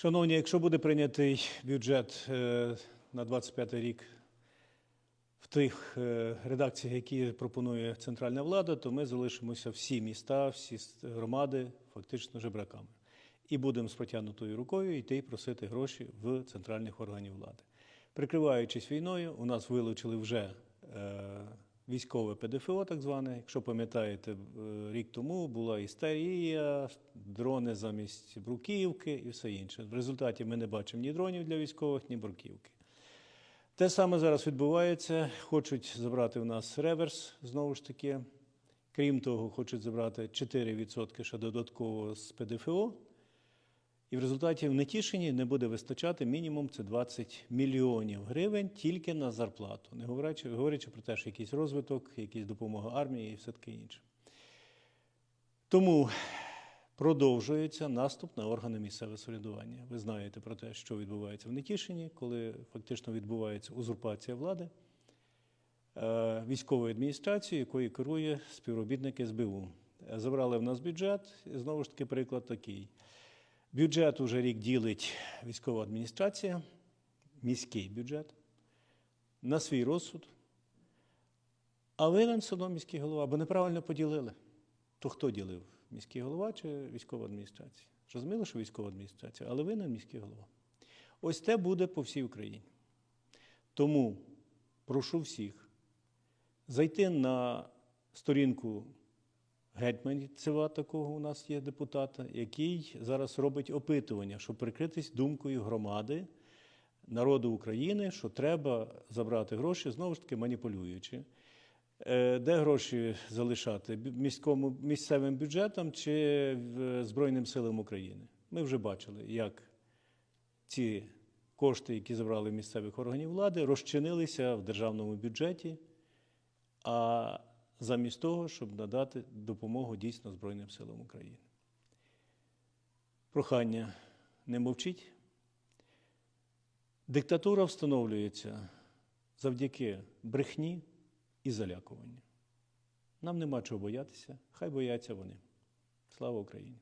Шановні, якщо буде прийнятий бюджет е, на 25 рік в тих е, редакціях, які пропонує центральна влада, то ми залишимося всі міста, всі громади фактично жебраками. І будемо з протягнутою рукою йти і просити гроші в центральних органів влади. Прикриваючись війною, у нас вилучили вже е, військове ПДФО, так зване. Якщо пам'ятаєте, е, рік тому була істерія, дрони замість бруківки і все інше. В результаті ми не бачимо ні дронів для військових, ні бруківки. Те саме зараз відбувається. Хочуть забрати в нас реверс знову ж таки. Крім того, хочуть забрати 4% ще додатково з ПДФО. І в результаті в Нетішині не буде вистачати мінімум це 20 мільйонів гривень тільки на зарплату, не говорячи, говорячи про те, що якийсь розвиток, якась допомога армії і все таке інше. Тому продовжується наступ на органи місцевого самоврядування. Ви знаєте про те, що відбувається в Нетішині, коли фактично відбувається узурпація влади е, військової адміністрації, якою керує співробітник СБУ. Забрали в нас бюджет, знову ж таки приклад такий. Бюджет уже рік ділить військова адміністрація, міський бюджет, на свій розсуд. А винен одно міський голова, бо неправильно поділили. То хто ділив? Міський голова чи військова адміністрація? Зрозуміло, що військова адміністрація, але винен міський голова. Ось це буде по всій Україні. Тому прошу всіх зайти на сторінку Гетьманцева, такого у нас є депутата, який зараз робить опитування, щоб прикритись думкою громади, народу України, що треба забрати гроші, знову ж таки маніпулюючи. Е, Де гроші залишати? Міському, місцевим бюджетом чи Збройним силам України? Ми вже бачили, як ці кошти, які забрали місцевих органів влади, розчинилися в державному бюджеті, а замість того, щоб надати допомогу дійсно Збройним силам України. Прохання не мовчіть. Диктатура встановлюється завдяки брехні і залякуванню. Нам нема чого боятися, хай бояться вони. Слава Україні!